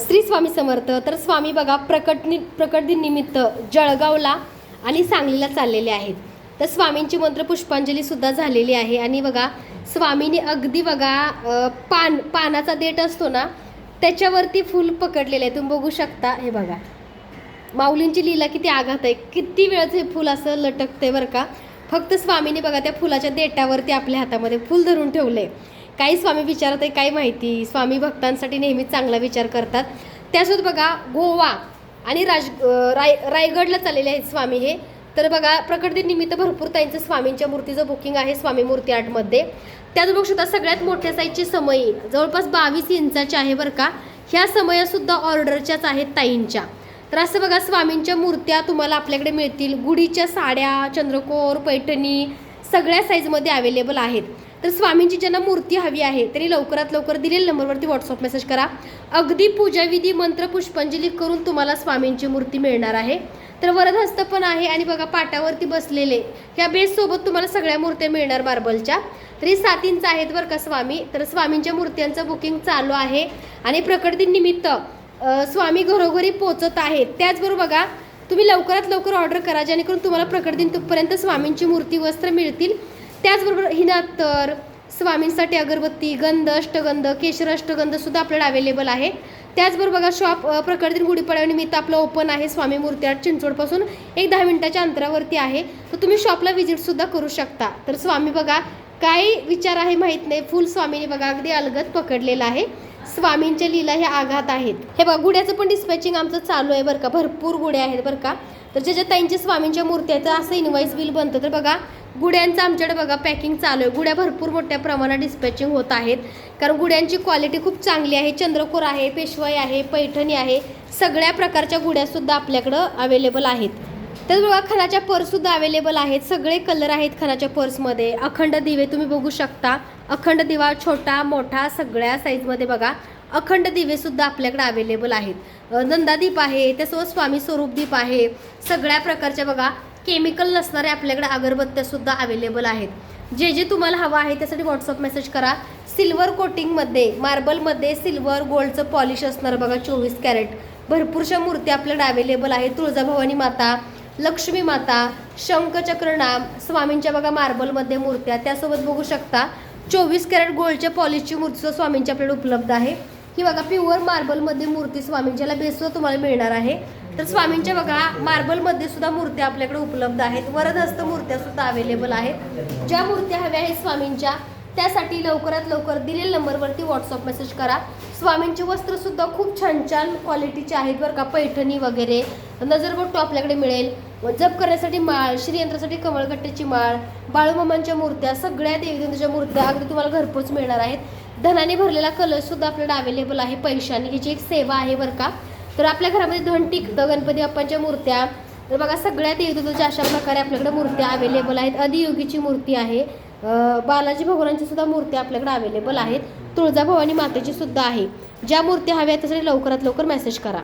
श्री स्वामी समर्थ. तर स्वामी बघा प्रकट नि प्रकट जळगावला आणि सांगलीला चाललेले आहेत. तर स्वामींची मंत्र पुष्पांजली सुद्धा झालेली आहे. आणि बघा स्वामीने अगदी बघा पान पानाचा देठ असतो ना त्याच्यावरती फूल पकडलेलं आहे तुम्ही बघू शकता हे बघा. माऊलींची लीला किती आघात आहे. किती वेळाचं हे फुल असं लटकते बरं का. फक्त स्वामीने बघा त्या फुलाच्या देठावरती आपल्या हातामध्ये फुल धरून ठेवले काही स्वामी विचारत आहे काय माहिती. स्वामी भक्तांसाठी नेहमीच चांगला विचार करतात. त्यासोबत बघा गोवा आणि राज राय रायगडला चाललेले आहेत स्वामी हे. तर बघा प्रकटदिनिमित्त भरपूर ताईंचं स्वामींच्या मूर्तीचं बुकिंग आहे स्वामी मूर्ती आर्टमध्ये त्याच बघू शकता सगळ्यात मोठ्या साईजची समयी जवळपास बावीस इंचाची आहे बरं का. ह्या समयासुद्धा ऑर्डरच्याच आहेत ताईंच्या. तर असं बघा स्वामींच्या मूर्त्या तुम्हाला आपल्याकडे मिळतील. गुढीच्या साड्या चंद्रकोर पैठणी सगळ्या साईजमध्ये अवेलेबल आहेत. तर स्वामींची ज्यांना मूर्ती हवी आहे तरी लवकरात लवकर दिलेल्या नंबरवरती व्हॉट्सअप मेसेज करा. अगदी पूजाविधी मंत्र पुष्पांजली करून तुम्हाला स्वामींची मूर्ती मिळणार आहे. तर वरदहस्त पण आहे आणि बघा पाटावरती बसलेले ह्या बेससोबत तुम्हाला सगळ्या मूर्त्या मिळणार मार्बलच्या तरी सात इंच आहेत बरं का स्वामी. तर स्वामींच्या मूर्त्यांचं बुकिंग चालू आहे. आणि प्रकृतीनिमित्त स्वामी घरोघरी पोचत आहेत. त्याचबरोबर बघा तुम्ही लवकरात लवकर ऑर्डर करा जेणेकरून तुम्हाला प्रकट दिनपर्यंत स्वामींची मूर्ती वस्त्र मिळतील. त्याचबरोबर हिनात्तर स्वामींसाठी अगरबत्ती गंध अष्टगंध केशर अष्टगंध सुद्धा आपल्याला अवेलेबल आहे त्याचबरोबर बघा शॉप अ, प्रकट गुढीपाडव्यानिमित्त आपलं ओपन आहे स्वामी मूर्ती चिंचवडपासून एक दहा मिनिटाच्या अंतरावरती आहे. तर तुम्ही शॉपला व्हिजिटसुद्धा करू शकता. तर स्वामी बघा काय विचार आहे माहीत नाही. फुल स्वामीने बघा अगदी अलगद पकडलेलं आहे. स्वामींच्या लीला हे आघात आहेत. हे बघा गुड्याचं पण डिस्पॅचिंग आमचं चालू आहे बरं का. भरपूर गुड्या आहेत बरं का. तर ज्याच्या ताईंच्या स्वामींच्या मूर्त्याचं असं इनवाईस बिल बनतं. तर बघा गुड्यांचं आमच्याकडे बघा पॅकिंग चालू आहे. गुड्या भरपूर मोठ्या प्रमाणात डिस्पॅचिंग होत आहेत. कारण गुड्यांची क्वालिटी खूप चांगली आहे. चंद्रकोर आहे पेशवाई आहे पैठणी आहे. सगळ्या प्रकारच्या गुड्यासुद्धा आपल्याकडं अवेलेबल आहेत. तर बघा खणाच्या पर्ससुद्धा अवेलेबल आहेत. सगळे कलर आहेत खणाच्या पर्समध्ये अखंड दिवे तुम्ही बघू शकता. अखंड दिवा छोटा मोठा सगळ्या साईजमध्ये बघा. अखंड दिवेसुद्धा आपल्याकडे अवेलेबल आहेत. नंदादीप आहे त्यासोबत स्वामी स्वरूप दीप आहे. सगळ्या प्रकारच्या बघा केमिकल नसणाऱ्या आपल्याकडे अगरबत्त्यासुद्धा अवेलेबल आहेत. जे जे तुम्हाला हवं आहे त्यासाठी व्हॉट्सअप मेसेज करा. सिल्वर कोटिंगमध्ये मार्बलमध्ये सिल्वर गोल्डचं पॉलिश असणार बघा चोवीस कॅरेट भरपूरशा मूर्ती आपल्याकडे अवेलेबल आहेत. तुळजाभवानी माता लक्ष्मी माता शंखचक्रनाम स्वामींच्या बघा मार्बलमध्ये मूर्त्या त्यासोबत बघू शकता. चोवीस कॅरेट गोल्डच्या पॉलिशची मूर्ती स्वामींच्या आपल्याकडे उपलब्ध आहे. ही बघा प्युअर मार्बलमध्ये मूर्ती स्वामींच्याला बेस तुम्हाला मिळणार आहे. तर स्वामींच्या बघा मार्बलमध्ये सुद्धा मूर्त्या आपल्याकडे उपलब्ध आहेत. वरदहस्त मूर्त्या सुद्धा अवेलेबल आहेत. ज्या मूर्त्या हव्या आहेत स्वामींच्या त्यासाठी लवकरात लवकर दिलेल्या नंबरवरती व्हॉट्सअप मेसेज करा. स्वामींचे वस्त्रसुद्धा खूप छान छान क्वालिटीचे आहेत बरं का पैठणी वगैरे. नजरबट्टू आपल्याकडे मिळेल. व जप करण्यासाठी माळ श्रीयंत्रासाठी कमळगट्ट्याची माळ बाळूमामांच्या मूर्त्या सगळ्या देवीदेवीच्या मूर्त्या अगदी तुम्हाला घरपोच मिळणार आहेत. धनाने भरलेला कलश सुद्धा अवेलेबल आहे पैशाने. ह्याची एक सेवा आहे बरं का. तर आपल्या घरामध्ये धन टिकतं गणपती बाप्पांच्या मूर्त्या. तर बघा सगळ्या देवदेवीच्या अशा प्रकारे आपल्याकडे मूर्त्या अवेलेबल आहेत. अधियोगीची मूर्ती आहे. बालाजी भगवानांची सुद्धा मूर्त्या आपल्याकडे अवेलेबल आहेत. तुळजाभवानी मातेची सुद्धा आहे. ज्या मूर्ती हव्या त्यासाठी लवकरात लवकर मेसेज करा.